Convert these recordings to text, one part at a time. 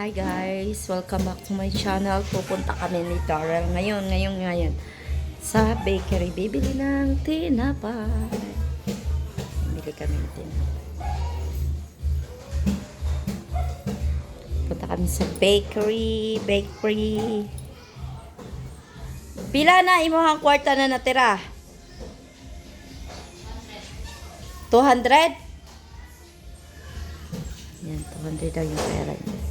Hi guys! Welcome back to my channel. Pupunta kami ni Darrell ngayon, ngayon, ngayon sa bakery. Bibili ng tinapay. Bili kami ng tinapay. Punta kami sa bakery, bakery. Pila na imuhang kwarta na natira? 200? Yan, 200 daw yung pera niya.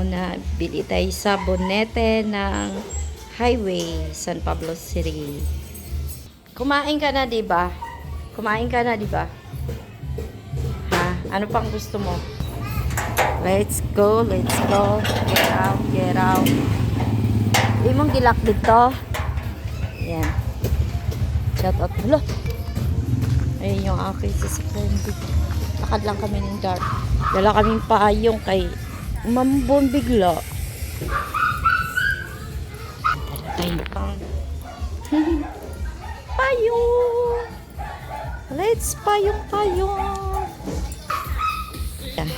Muna, bili tayo sa bonete ng highway, San Pablo City. Kumain ka na, di ba? Kumain ka na, di ba? Ha? Ano pang gusto mo? Let's go, let's go. Get out, get out. Hindi mong gilak dito. Yan. Shout out. Hala. Ayun yung aking sasakyan dito. Lakad lang kami ng dark. Dala kaming paayong kay mambon bigla. Dala tayo pang payong. Let's payong payong. Yan.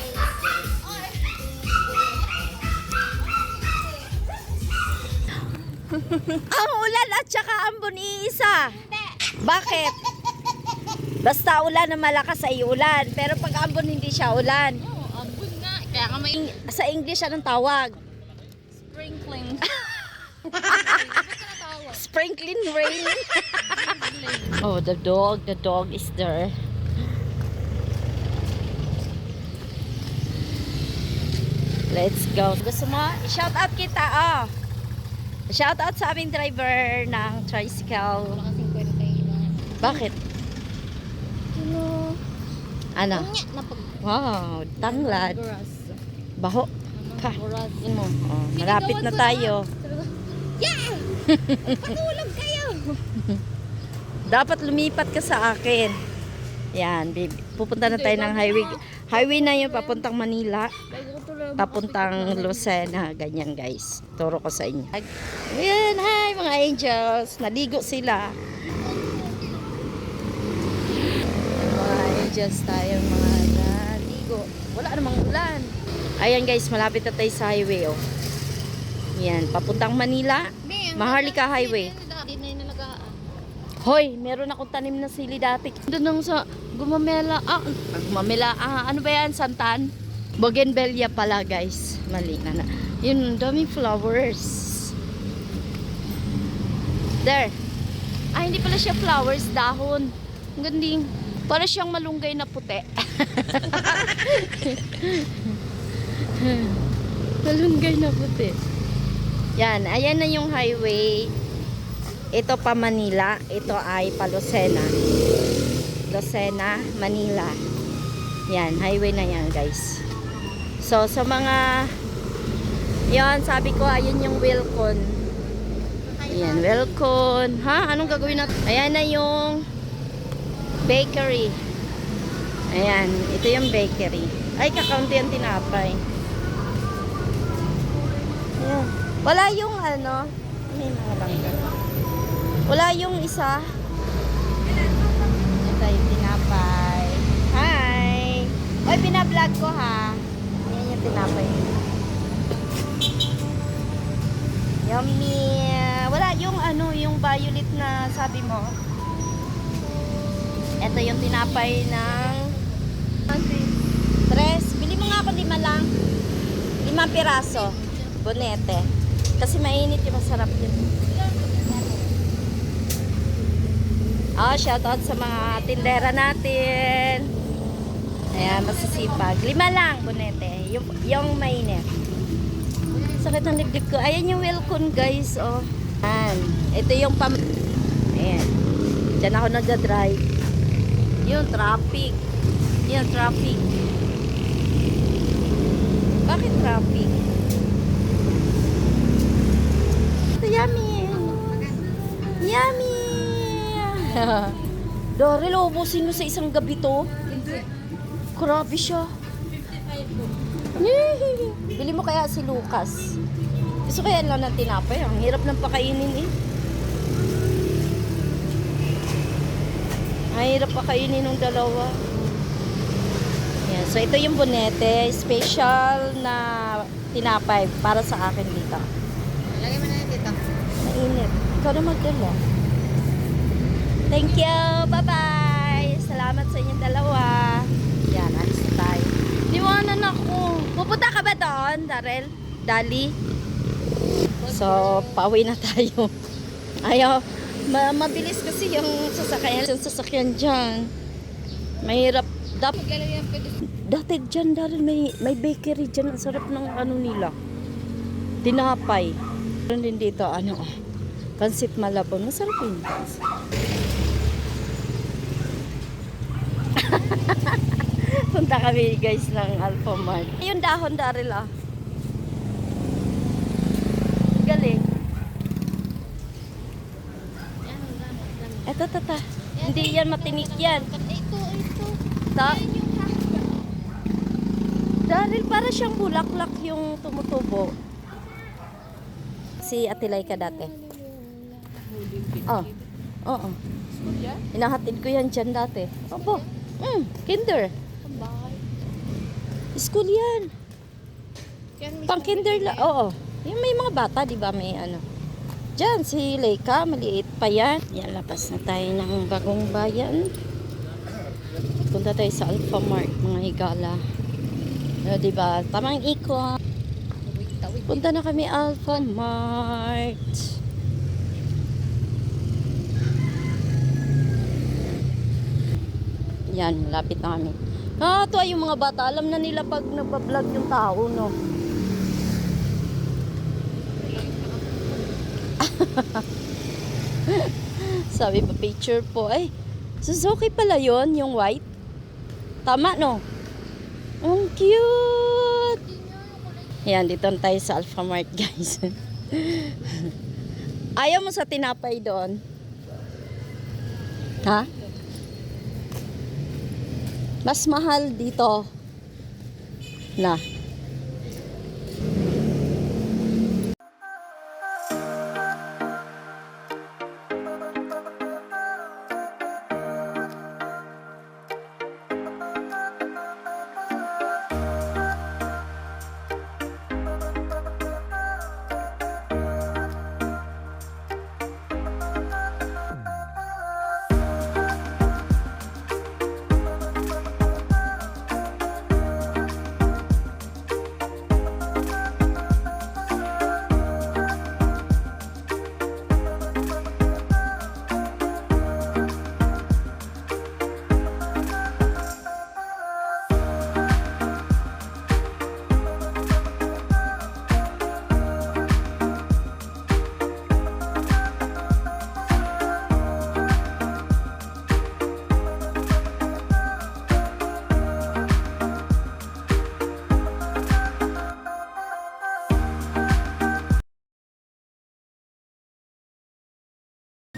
ang ulan at saka ang bunisa. Bakit? Basta ulan na malakas ay ulan. Pero pag ambon hindi siya ulan. Oo, ambun nga. Kaya nga may Ing- Sa English, anong tawag? sprinkling. Sprinkling rain. oh, the dog. The dog is there. Let's go. Gusto mo? Shout out kita, oh. Shout out sa aming driver ng tricycle. Bakit? Ano? Ano? Wow, tanglad. Baho. Yun mo. Oh, malapit na tayo. Yeah! Patulog kayo! Dapat lumipat ka sa akin. Yan, baby. Pupunta na tayo ng highway. Highway na yun, papuntang Manila. Papuntang Lucena. Ganyan, guys. Turo ko sa inyo. Ayan, hi mga angels. Naligo sila. Mga angels tayo, mga naligo. Wala namang ulan. Ayan, guys. Malapit na tayo sa highway, oh. Yan, papuntang Manila. Maharlika Highway. Hoy, meron akong tanim na sili dati. Doon lang sa Gumamela. Ah, ah, Gumamela. Ah, ano ba yan? Santan? Bougainvillea pala, guys. Mali na na. Yun, daming flowers. There. Ah, hindi pala siya flowers, dahon. Ang ganding. Para siyang malunggay na puti. malunggay na puti. Yan, ayan na yung highway. Ito pa Manila, ito ay pa Lucena. Lucena, Manila. Yan, highway na yan guys. So, sa mga yan, sabi ko, ayun yung Wilcon. Yan, Wilcon. Ha? Anong gagawin natin? Ayan na yung bakery. Ayan, ito yung bakery. Ay, kakaunti ang tinapay. Ayan. Wala yung ano, may mga langga. Wala yung isa. Ito yung tinapay. Hi! Oy, binablog ko ha. Ayan yung tinapay. Yummy! Wala yung ano, yung violet na sabi mo. Ito yung tinapay ng Tres. Bili mo nga ako lima lang. Limang piraso. Bonete. Kasi mainit yung masarap yun. Oh, shoutout sa mga tindera natin. Ayan, masisipag. Lima lang, bonete. Yung, yung mainit. Sakit ng dibdib ko. Ayan yung welcome, guys. Oh. Ayan. Ito yung pam... Ayan. Diyan ako nagda-drive. Yung traffic. Yung traffic. Bakit traffic? Yummy. Yummy. Daryl, ubusin mo sa isang gabi to. Grabe siya. Yee! Bili mo kaya si Lucas. Gusto kaya lang ng tinapay. Ang hirap ng pakainin eh. Ang hirap pakainin ng dalawa. Yan. So, ito yung bonete. Special na tinapay para sa akin dito. Lagay mo na Mainit. Ikaw na magdala. Thank you. Bye-bye. Salamat sa inyong dalawa. Yan, alis na tayo. Niwanan ako. Pupunta ka ba doon, Darrell? Dali? So, pauwi na tayo. Ayaw. Ma- mabilis kasi yung sasakyan. Yung sasakyan dyan. Mahirap. Dap. Dati dyan, Darrell, may, may bakery dyan. Ang sarap ng ano nila. Tinapay. Meron din dito, ano, oh, pansit malabon. Masarap yun. Punta kami guys ng Alpha Mart. Yung dahon, Darrell, ah. Galing. Eto, tata. Hindi yan matinik yan. Ito, ito. Ta. Dahil para siyang bulaklak yung tumutubo. Si Atilay ka dati. Oh. Oo. Skulya? Inahatid ko yan dyan dati. Opo. Mm, kinder. Bahay. School yan. Yan, Pang kinder la. Oo. Yung may mga bata, di ba? May ano. Diyan, si Leica, maliit pa yan. Yan, labas na tayo ng bagong bayan. Punta tayo sa Alpha Mart, mga higala. O, di ba? Tamang ikot. Punta na kami Alpha Mart. Yan, malapit na kami. Ah, tuwa yung mga bata. Alam na nila pag nagbablog yung tao, no? Sabi pa picture po. Ay, Suzuki pala yon yung white. Tama, no? Ang cute! Yan, dito tayo sa Alpha Mart, guys. Ayaw mo sa tinapay doon? Ha? Mas mahal dito. Na.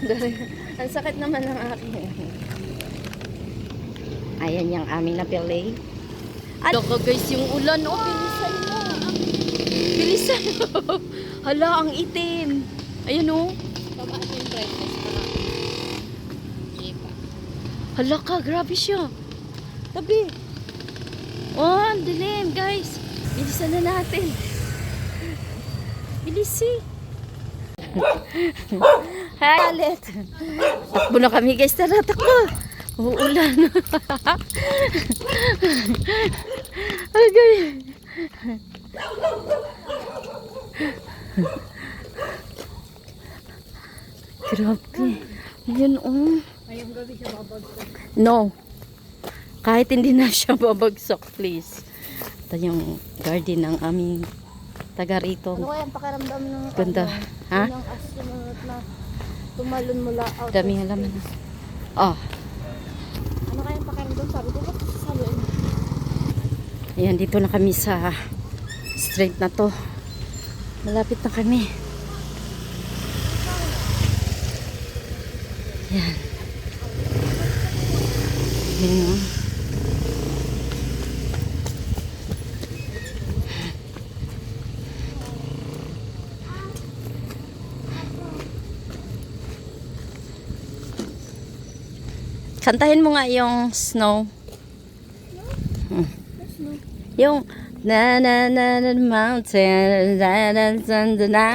Ang sakit naman ng akin. Ayan yung aming napili. Ano ko guys, yung ulan. Oh, bilisan mo. Bilisan mo. Hala, ang itim. Ayan oh. Baba yung brightness pa. Hala ka, grabe siya. Tabi. Oh, ang dilim, guys. Bilisan na natin. Bilisi. Hi, ulit. Takbo na kami, guys. Tara, takbo. Uulan. Okay. Grabe. Yan, oh. Ngayong gabi siya babagsak. No. Kahit hindi na siya babagsak, please. Ito yung garden ng aming taga rito. Ano kaya ang pakiramdam ng Ganda. ano, Ha? Yung astronaut na tumalon mula out. Dami halaman. space. Oh, Ano kaya ang pakiramdam? Sabi ko, ba't sasaluin? ayan, dito na kami sa street na to. Malapit na kami. Yan. Yan, Kantahin mo nga yung snow. Hmm. Yung Na na na na mountain, na na na na na.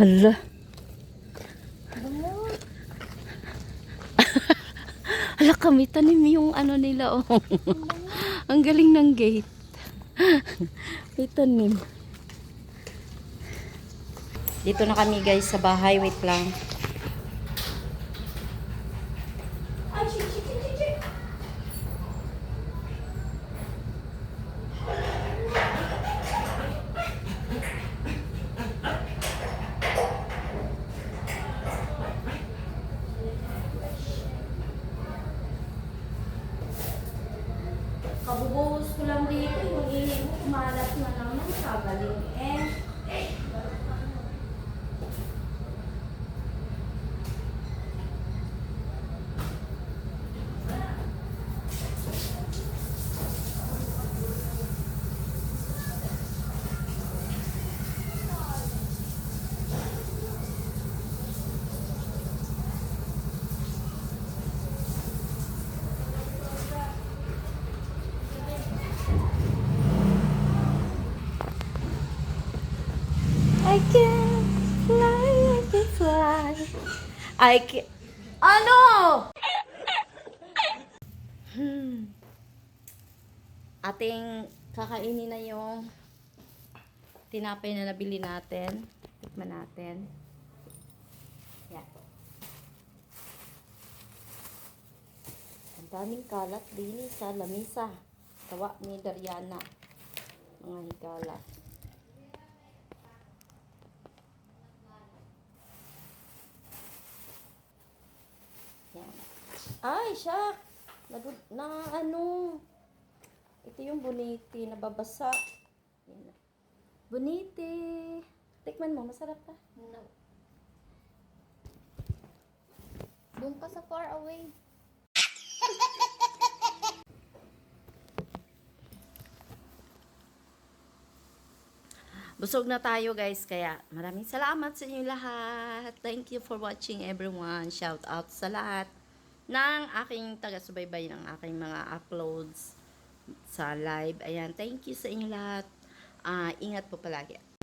Hala. Hala kami, tanim yung ano nila, oh. Ang galing ng gate. May tanim. Dito na kami guys sa bahay. Wait lang. Kabubuhos ko lang dito. Yung ihi mo, kumalat na naman. Kagaling eh. I can fly, I can fly. I can... Ano? Hmm. Ating kakainin na yung tinapay na nabili natin. Tikman natin. Yan. Ang daming kalat din sa lamisa. Tawa ni Dariana. Mga hikalat. Yan. Ay, siya. Na, na ano. Ito yung buniti. Nababasa. Yan. Buniti. Tikman mo, masarap pa. No. Doon ka sa far away. Busog na tayo guys, kaya maraming salamat sa inyo lahat. Thank you for watching everyone. Shout out sa lahat ng aking taga-subaybay ng aking mga uploads sa live. Ayan, thank you sa inyo lahat. Ah, ingat po palagi.